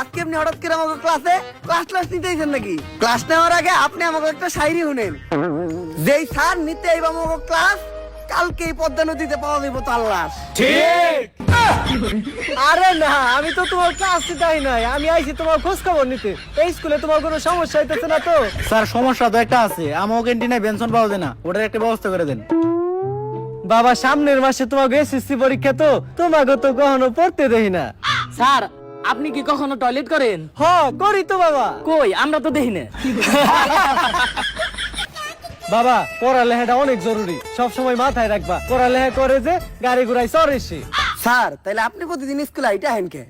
আজকে আপনি হঠাৎ করে আমাকে ক্লাসে ক্লাস ক্লাস নাকি? ক্লাস নেওয়ার আগে আপনি আমাকে একটা শায়রি শুনেন। যেই স্যার নিতে আইব আমাকে ক্লাস কালকে এই পদ্মা নদীতে পাওয়া যাইব তার লাশ। ঠিক! আরে না আমি তো তোমার ক্লাস নাই আমি আইছি তোমার খোঁজ খবর নিতে। এই স্কুলে তোমার কোনো সমস্যা হইতেছে না তো? স্যার সমস্যা তো একটা আছে। আমার ক্যান্টিনে বেনশন পাওয়া যায় না। ওটার একটা ব্যবস্থা করে দেন। বাবা সামনের মাসে তোমাকে এসএসসি পরীক্ষা তো তোমাকে তো কখনো পড়তে দেই না। স্যার আপনি কি কখনো টয়লেট করেন? হ করি তো বাবা। কই? আমরা তো দেখি বাবা বাবা পড়ালেখাটা অনেক জরুরি। সব সময় মাথায় রাখবা। পড়ালেখা করে যে গাড়ি ঘুরাই চড়েছি স্যার তাহলে আপনি প্রতিদিন স্কুলে আইটা হেন কে?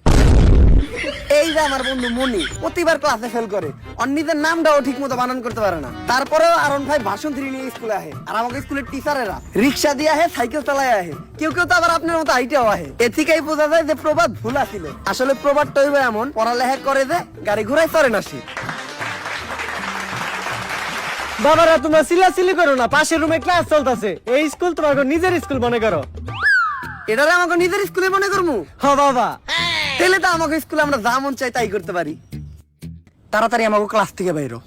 এই যে আমার বন্ধু মনি প্রতিবার ক্লাসে ফেল করে। অন্যদের নামটাও ঠিক মতো বানান করতে পারে না। তারপরেও আরন ভাই ভাষণ থ্রি নিয়ে স্কুলে আহে। আর আমাকে স্কুলের টিচারেরা রিক্সা দিয়ে আহে সাইকেল চালায় আহে। কেউ কেউ তো আবার আপনার মতো আইটাও আহে। এ থেকেই বোঝা যায় যে প্রবাদ ভুল আছিল আসলে প্রবাদটা হইবে এমন পড়ালেখা করে যে গাড়ি ঘুরাই চড়ে না সে। বাবারা তোমরা চিল্লাচিল্লি করো না পাশের রুমে ক্লাস চলতেছে। এই স্কুল তোমার নিজের স্কুল মনে করো। এটারে আমাকে নিজের স্কুলে মনে করব হ বাবা। তাহলে তো আমাকে স্কুলে আমরা যা মন চাই তাই করতে পারি। তাড়াতাড়ি আমাকে ক্লাস থেকে বাইরো।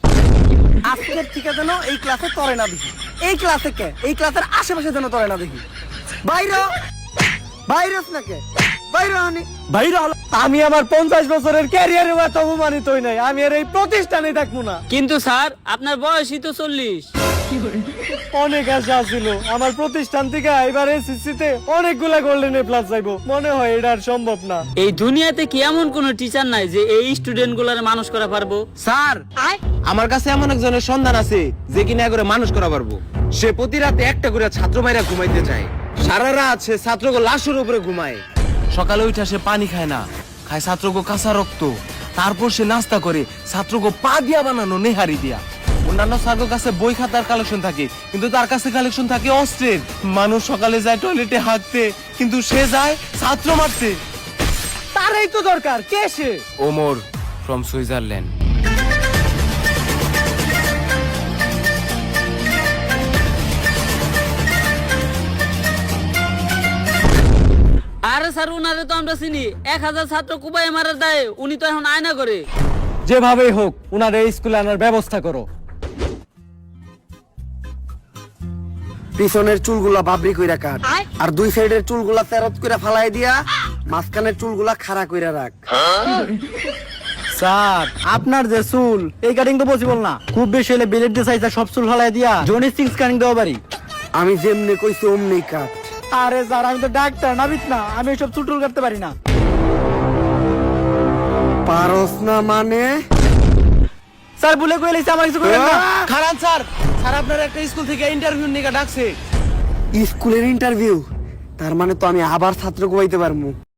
আজকের থেকে যেন এই ক্লাসে তরে না দেখি। এই ক্লাসে কে? এই ক্লাসের আশেপাশে যেন তরে না দেখি। বাইরো! বাইরস না কে? বাইরো হানি বাইরে হলো। আমি আমার পঞ্চাশ বছরের ক্যারিয়ারে এত অপমানিত হই নাই। আমি আর এই প্রতিষ্ঠানে থাকব না। কিন্তু স্যার আপনার বয়সই তো চল্লিশ। অনেক আশা ছিল আমার প্রতিষ্ঠান থেকে এবার এসএসসি তে অনেকগুলা গোল্ডেন এ প্লাস চাইব মনে হয় এটা আর সম্ভব না। এই দুনিয়াতে কি এমন কোন টিচার নাই যে এই স্টুডেন্টগুলার মানুষ করা পারব? স্যার আমার কাছে এমন একজনের সন্ধান আছে যে কিনা করে মানুষ করা পারব। সে প্রতি রাতে একটা করে ছাত্র ভাইরা ঘুমাইতে চায়। সারা রাত সে ছাত্রকে লাশের উপরে ঘুমায়। সকালে উঠে সে পানি খায় না খায় ছাত্রকে কাঁচা রক্ত। তারপর সে নাস্তা করে ছাত্রকে পা দিয়া বানানো নেহারি দিয়া। অন্যান্য স্যারের কাছে বই খাতার কালেকশন থাকে কিন্তু তার কাছে কালেকশন থাকে অস্ত্রের। মানুষ সকালে যায় টয়লেটে হাঁটতে কিন্তু সে যায় ছাত্র মারতে। তারই তো দরকার কে সে? ওমর ফ্রম সুইজারল্যান্ড আরে স্যার উনারে তো আমরা চিনি। এক হাজার ছাত্র কুবাই মারার দায়ে উনি তো এখন আয়না করে। যেভাবেই হোক উনার এই স্কুলে আনার ব্যবস্থা করো। পিছনের চুলগুলা বাবরি কইরা কাট। আর দুই সাইডের চুলগুলা তেরত কইরা ফালাই দিয়া মাঝখানের চুলগুলা খাড়া কইরা রাখ। স্যার আপনার যে চুল এই কাটিং তো পসিবল না। খুব বেশি হলে বিলেট দিয়ে সাইজটা সব চুল ফালাই দিয়া জনি সিক্স কাটিং দেওয়া পারি আমি যেমনি কইছি অমনি কাট। আরে স্যার আমি তো ডাক্তার নাবিত না। আমি সব চুল টুল কাটতে পারি না। পারস না মানে? স্যার বলে কই লাইছে আমার কিছু করেন না? খারান স্যার স্যার আপনার একটা স্কুল থেকে ইন্টারভিউ নিকা ডাকছে। স্কুলের ইন্টারভিউ তার মানে তো আমি আবার ছাত্র কোবাইতে পারব।